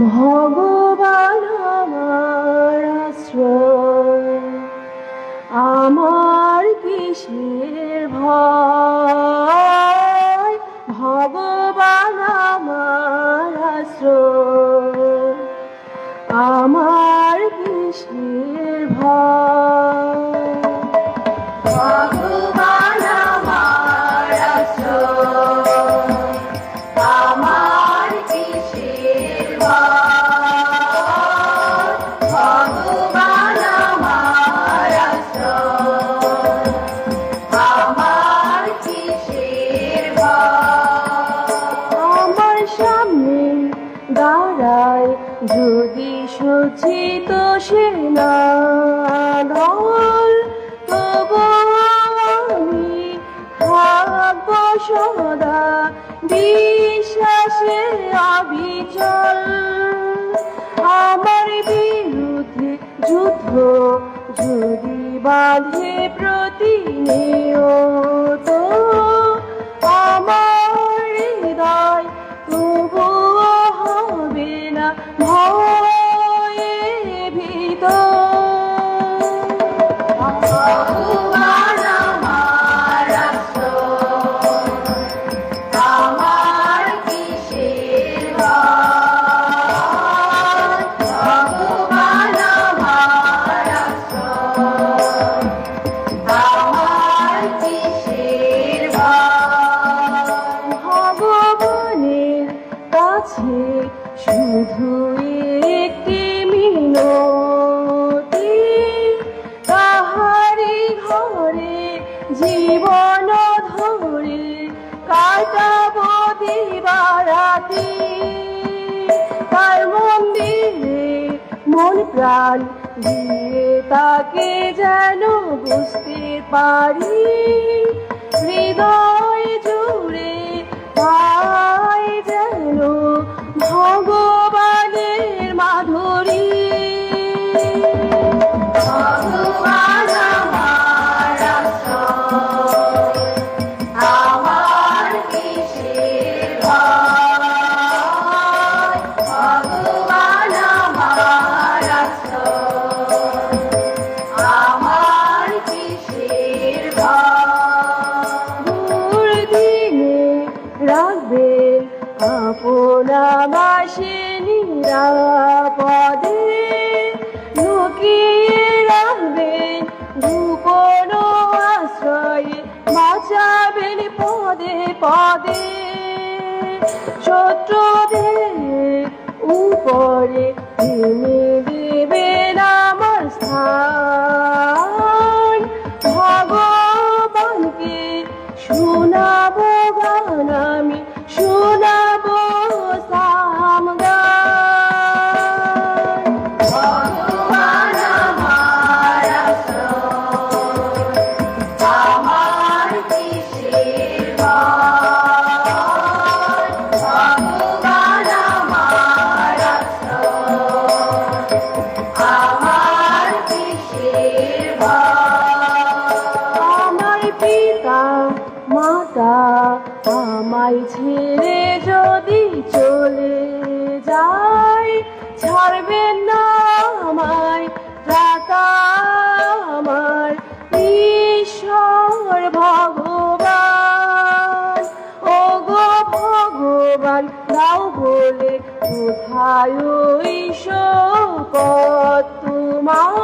ভগবান আমার আশ্রয় আমার কিসের ভয়? ভগবান আমার আশ্রয় আমার কিসের ভয়? দাঁড়ায় যদি তবু আমি থাকব সদা বিশ্বাসে অবিচল। আমার বিরুদ্ধে যুদ্ধ যদি বাঁধে প্রতিনিয়ত শুধু একটি মিনতি তাহারি ঘরে জীবন ধরে কাটাব তাকে যেন বুঝতে পারি হৃদয় মাসে নিরাপদে লুকিয়ে রাখবেন গোপন আশ্রয়ে বাঁচাবেন পদে পদে। শত্রুদের উপরে আমায় ছেড়ে যদি চলে যায় ছাড়বেন না আমায় রাতা আমার ঈশ্বর ভগবান। ও গো ভগবান দাও বলে কোথায় শোকত তোমার?